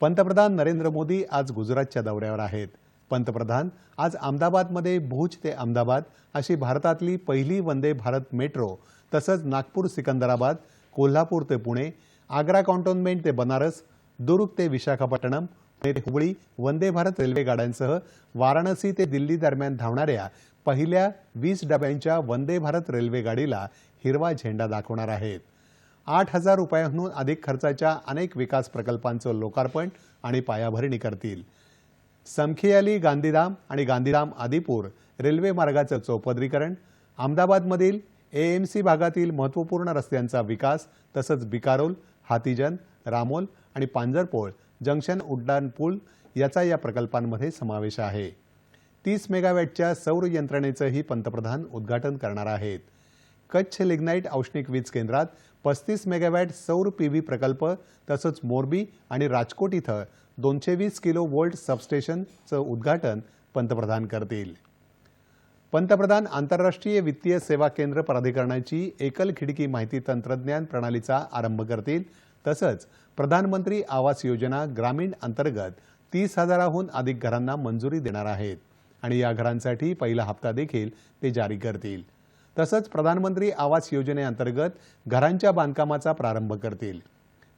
पंतप्रधान नरेंद्र मोदी आज गुजरातच्या दौऱ्यावर आहेत. पंतप्रधान आज अहमदाबादमध्ये भुज ते अहमदाबाद अशी भारतातली पहिली वंदे भारत मेट्रो तसंच नागपूर सिकंदराबाद कोल्हापूर ते पुणे आग्रा कॉन्टोनमेंट ते बनारस दुर्ग ते विशाखापट्टणम ते हुबळी वंदे भारत रेल्वे गाड्यांसह वाराणसी ते दिल्ली दरम्यान धावणाऱ्या पहिल्या वीस डब्यांच्या वंदे भारत रेल्वे गाडीला हिरवा झेंडा दाखवणार आहेत. आठ हजार रुपयांहून अधिक खर्चाच्या अनेक विकास प्रकल्पांचं लोकार्पण आणि पायाभरणी करतील. समखियाली गांधीधाम आणि गांधीधाम आदिपूर रेल्वे मार्गाचं चौपदरीकरण अहमदाबादमधील एएमसी भागातील महत्त्वपूर्ण रस्त्यांचा विकास तसंच बिकारोल हातीजन रामोल आणि पांजरपोळ जंक्शन उड्डाण पूल याचा या प्रकल्पांमध्ये समावेश आहे. तीस मेगावॅटच्या सौर यंत्रणेचंही पंतप्रधान उद्घाटन करणार आहेत. कच्छ लिग्नाईट औष्णिक वीज केंद्रात पस्तीस मेगावॅट सौर पी व्ही प्रकल्प तसंच मोरबी आणि राजकोट इथं दोनशे वीस किलो वोल्ट सबस्टेशनचं उद्घाटन पंतप्रधान करतील. पंतप्रधान आंतरराष्ट्रीय वित्तीय सेवा केंद्र प्राधिकरणाची एकल खिडकी माहिती तंत्रज्ञान प्रणालीचा आरंभ करतील. तसंच प्रधानमंत्री आवास योजना ग्रामीण अंतर्गत तीस हजाराहून अधिक घरांना मंजुरी देणार आहेत आणि या घरांसाठी पहिला हप्ता देखील ते जारी करतील. तसंच प्रधानमंत्री आवास योजनेअंतर्गत घरांच्या बांधकामाचा प्रारंभ करतील.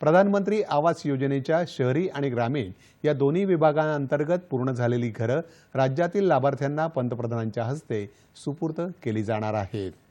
प्रधानमंत्री आवास योजनेच्या शहरी आणि ग्रामीण या दोन्ही विभागांअंतर्गत पूर्ण झालेली घरं राज्यातील लाभार्थ्यांना पंतप्रधानांच्या हस्ते सुपूर्द केली जाणार आहेत.